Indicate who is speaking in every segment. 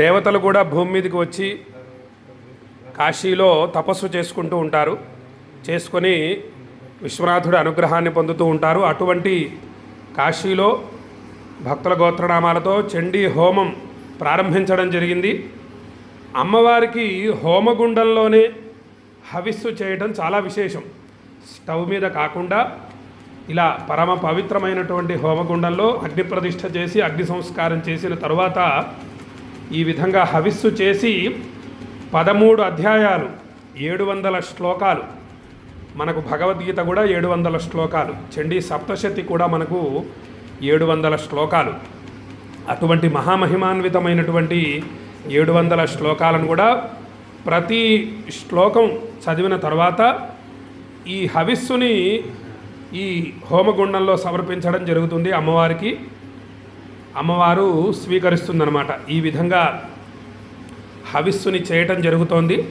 Speaker 1: దేవతలు కూడా భూమి మీదకి వచ్చి కాశీలో తపస్సు చేసుకుంటూ ఉంటారు. చేసుకొని విశ్వనాథుడి అనుగ్రహాన్ని పొందుతూ ఉంటారు. అటువంటి కాశీలో భక్తుల గోత్రనామాలతో చండీ హోమం ప్రారంభించడం జరిగింది. అమ్మవారికి హోమగుండంలోనే హవిస్సు చేయడం చాలా విశేషం. స్టవ్ మీద కాకుండా ఇలా పరమ పవిత్రమైనటువంటి హోమగుండంలో అగ్ని ప్రతిష్ఠ చేసి అగ్ని సంస్కారం చేసిన తర్వాత ఈ విధంగా హవిస్సు చేసి పదమూడు అధ్యాయాలు ఏడు వందల శ్లోకాలు. మనకు భగవద్గీత కూడా ఏడు వందల శ్లోకాలు. చండీ సప్తశతి కూడా మనకు ఏడు వందల శ్లోకాలు. అటువంటి మహామహిమాన్వితమైనటువంటి ఏడు వందల శ్లోకాలను కూడా ప్రతి శ్లోకం చదివిన తర్వాత ఈ హవిస్సుని ఈ హోమగుండంలో సమర్పించడం జరుగుతుంది అమ్మవారికి. అమ్మవారు స్వీకరిస్తుందన్నమాట. ఈ విధంగా హవిస్సుని చేయటం జరుగుతోంది.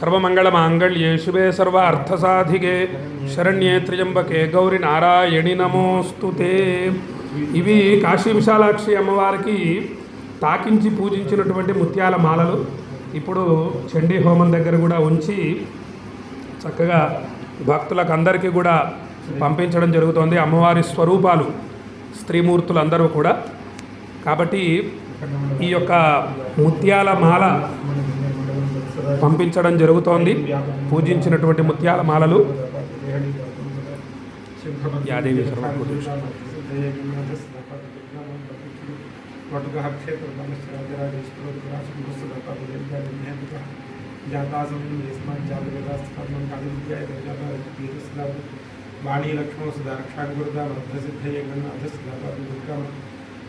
Speaker 1: సర్వమంగళ మాంగళ్యే శుభే సర్వ అర్థసాధికే శరణ్యే త్రియంబకే గౌరి నారాయణి నమోస్తుతే ఇవి కాశీ విశాలాక్షి అమ్మవారికి తాకించి పూజించినటువంటి ముత్యాల మాలలు. ఇప్పుడు చండీ హోమం దగ్గర కూడా ఉంచి చక్కగా భక్తులకు అందరికీ కూడా పంపించడం జరుగుతోంది. అమ్మవారి స్వరూపాలు స్త్రీమూర్తులు అందరూ కూడా. కాబట్టి ఈ యొక్క ముత్యాల మాల పంపించడం జరుగుతోంది పూజించినటువంటి ముత్యాల మాలలు వాణీలక్ష్మణ సుధారక్షాగురుదా లక్ష్మణ గణ
Speaker 2: అధస్ భద్రసిద్ధయ్య దుర్గా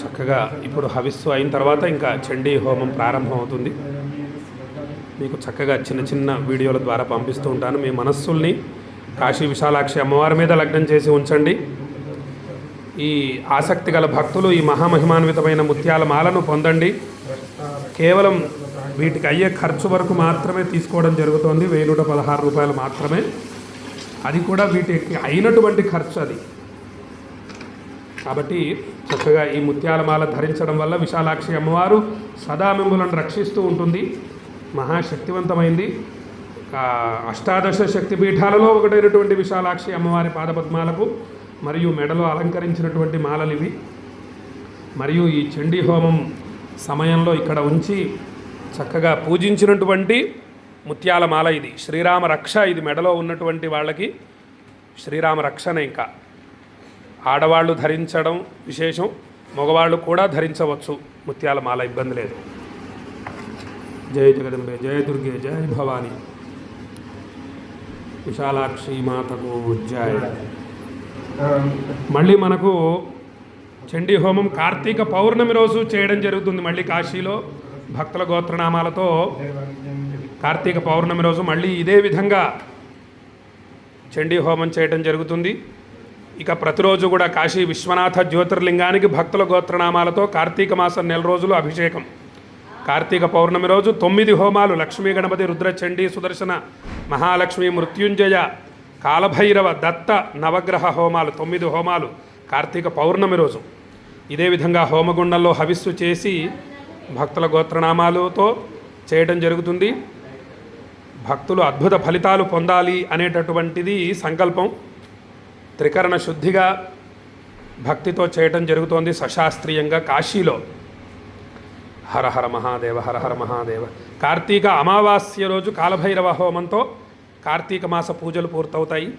Speaker 1: చక్కగా ఇప్పుడు హవిస్సు అయిన తర్వాత ఇంకా చండీ హోమం ప్రారంభం అవుతుంది మీకు చక్కగా చిన్న చిన్న వీడియోల ద్వారా పంపిస్తూ ఉంటాను. మీ మనస్సుల్ని కాశీ విశాలాక్షి అమ్మవారి మీద లగ్నం చేసి ఉంచండి. ఈ ఆసక్తి గల భక్తులు ఈ మహామహిమాన్వితమైన ముత్యాల మాలను పొందండి. కేవలం వీటికి అయ్యే ఖర్చు వరకు మాత్రమే తీసుకోవడం జరుగుతోంది. వెయ్యి నూట పదహారు రూపాయలు మాత్రమే. అది కూడా వీటికి అయినటువంటి ఖర్చు అది. కాబట్టి చక్కగా ఈ ముత్యాల మాల ధరించడం వల్ల విశాలాక్షి అమ్మవారు సదా మిమ్మలను రక్షిస్తూ ఉంటుంది. మహాశక్తివంతమైంది. అష్టాదశ శక్తిపీఠాలలో ఒకటైనటువంటి విశాలాక్షి అమ్మవారి పాదపద్మాలకు మరియు మెడలో అలంకరించినటువంటి మాలలు ఇవి మరియు ఈ చండీ హోమం సమయంలో ఇక్కడ ఉంచి చక్కగా పూజించినటువంటి ముత్యాల మాల ఇది. శ్రీరామ రక్ష ఇది మెడలో ఉన్నటువంటి వాళ్ళకి. శ్రీరామ రక్షణ ఇంకా. ఆడవాళ్ళు ధరించడం విశేషం మగవాళ్ళు కూడా ధరించవచ్చు. ముత్యాల మాల ఇబ్బంది లేదు. జయ జగదంబే జయ దుర్గే జయ భవాని. విశాలాక్షి మాతకు జయ. మళ్ళీ మనకు చండీ హోమం కార్తీక పౌర్ణమి రోజు చేయడం జరుగుతుంది మళ్ళీ కాశీలో. భక్తుల గోత్రనామాలతో కార్తీక పౌర్ణమి రోజు మళ్ళీ ఇదే విధంగా చండీ హోమం చేయడం జరుగుతుంది. ఇక ప్రతిరోజు కూడా కాశీ విశ్వనాథ జ్యోతిర్లింగానికి భక్తుల గోత్రనామాలతో కార్తీక మాసం నెల రోజులు అభిషేకం. కార్తీక పౌర్ణమి రోజు తొమ్మిది హోమాలు లక్ష్మీ గణపతి రుద్రచండీ సుదర్శన మహాలక్ష్మి మృత్యుంజయ కాలభైరవ దత్త నవగ్రహ హోమాలు తొమ్మిది హోమాలు కార్తీక పౌర్ణమి రోజు. ఇదే విధంగా హోమగుండంలో హవిస్సు చేసి భక్తుల గోత్రనామాలతో చేయడం జరుగుతుంది. భక్తులు అద్భుత ఫలితాలు పొందాలి అనేటటువంటిది సంకల్పం. త్రికరణ శుద్ధిగా భక్తితో చేయటం జరుగుతోంది సశాస్త్రీయంగా కాశీలో. హర హర మహాదేవ హర హర మహాదేవ. కార్తీక అమావాస్య రోజు కాలభైరవ హోమంతో కార్తీక మాస పూజలు పూర్తవుతాయి.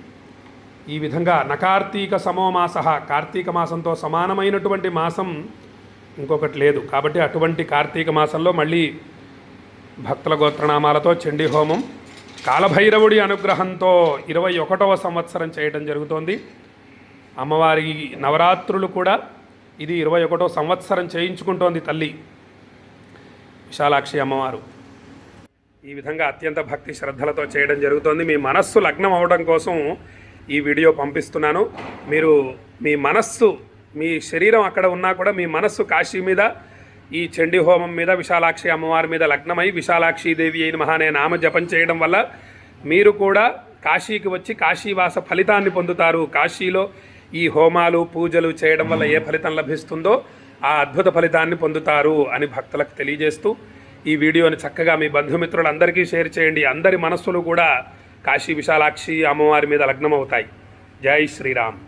Speaker 1: ఈ విధంగా నకార్తీక సమోమాస కార్తీక మాసంతో సమానమైనటువంటి మాసం ఇంకొకటి లేదు. కాబట్టి అటువంటి కార్తీక మాసంలో మళ్ళీ భక్తుల గోత్రనామాలతో చండీ హోమం కాలభైరవుడి అనుగ్రహంతో ఇరవై ఒకటవ సంవత్సరం చేయడం జరుగుతోంది. అమ్మవారి నవరాత్రులు కూడా ఇది ఇరవై ఒకటో సంవత్సరం చేయించుకుంటోంది తల్లి. విశాలాక్షి అమ్మవారు ఈ విధంగా అత్యంత భక్తి శ్రద్ధలతో చేయడం జరుగుతోంది. మీ మనస్సు లగ్నం అవడం కోసం ఈ వీడియో పంపిస్తున్నాను. మీరు మీ మనస్సు మీ శరీరం అక్కడ ఉన్నా కూడా మీ మనస్సు కాశీ మీద ఈ చండీ హోమం మీద విశాలాక్షి అమ్మవారి మీద లగ్నమై విశాలాక్షి దేవి అయిన మహానే నామ జపం చేయడం వల్ల మీరు కూడా కాశీకి వచ్చి కాశీవాస ఫలితాన్ని పొందుతారు. కాశీలో ఈ హోమాలు పూజలు చేయడం వల్ల ఏ ఫలితం లభిస్తుందో ఆ అద్భుత ఫలితాన్ని పొందుతారు అని భక్తులకు తెలియజేస్తూ ఈ వీడియోని చక్కగా మీ బంధుమిత్రులందరికీ షేర్ చేయండి. అందరి మనస్సులు కూడా కాశీ విశాలాక్షి అమ్మవారి మీద లగ్నమవుతాయి. జై శ్రీరామ్.